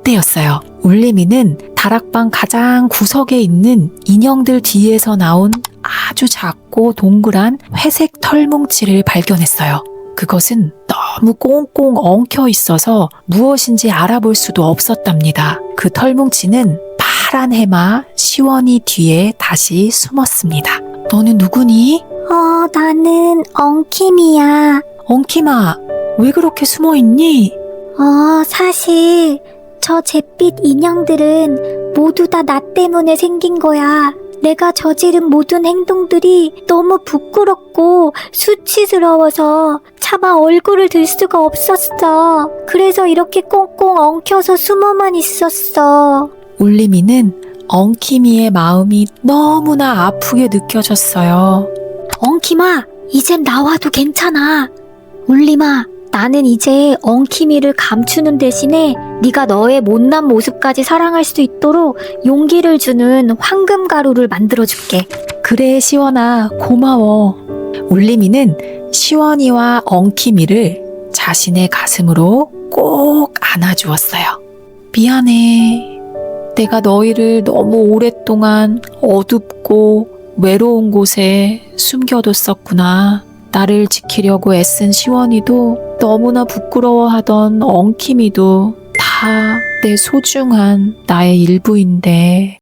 그때였어요. 울림이는 다락방 가장 구석에 있는 인형들 뒤에서 나온 아주 작고 동그란 회색 털뭉치를 발견했어요. 그것은 너무 꽁꽁 엉켜 있어서 무엇인지 알아볼 수도 없었답니다. 그 털뭉치는 파란 해마 시원이 뒤에 다시 숨었습니다. 너는 누구니? 어, 나는 엉킴이야. 엉키마, 왜 그렇게 숨어 있니? 어, 사실 저 잿빛 인형들은 모두 다 나 때문에 생긴 거야. 내가 저지른 모든 행동들이 너무 부끄럽고 수치스러워서 차마 얼굴을 들 수가 없었어. 그래서 이렇게 꽁꽁 엉켜서 숨어만 있었어. 울림이는 엉키미의 마음이 너무나 아프게 느껴졌어요. 엉킴아, 이젠 나와도 괜찮아. 울림아, 나는 이제 엉킴이를 감추는 대신에 네가 너의 못난 모습까지 사랑할 수 있도록 용기를 주는 황금 가루를 만들어 줄게. 그래, 시원아, 고마워. 울림이는 시원이와 엉키미를 자신의 가슴으로 꼭 안아주었어요. 미안해. 내가 너희를 너무 오랫동안 어둡고 외로운 곳에 숨겨뒀었구나. 나를 지키려고 애쓴 시원이도 너무나 부끄러워하던 엉키미도 다 내 소중한 나의 일부인데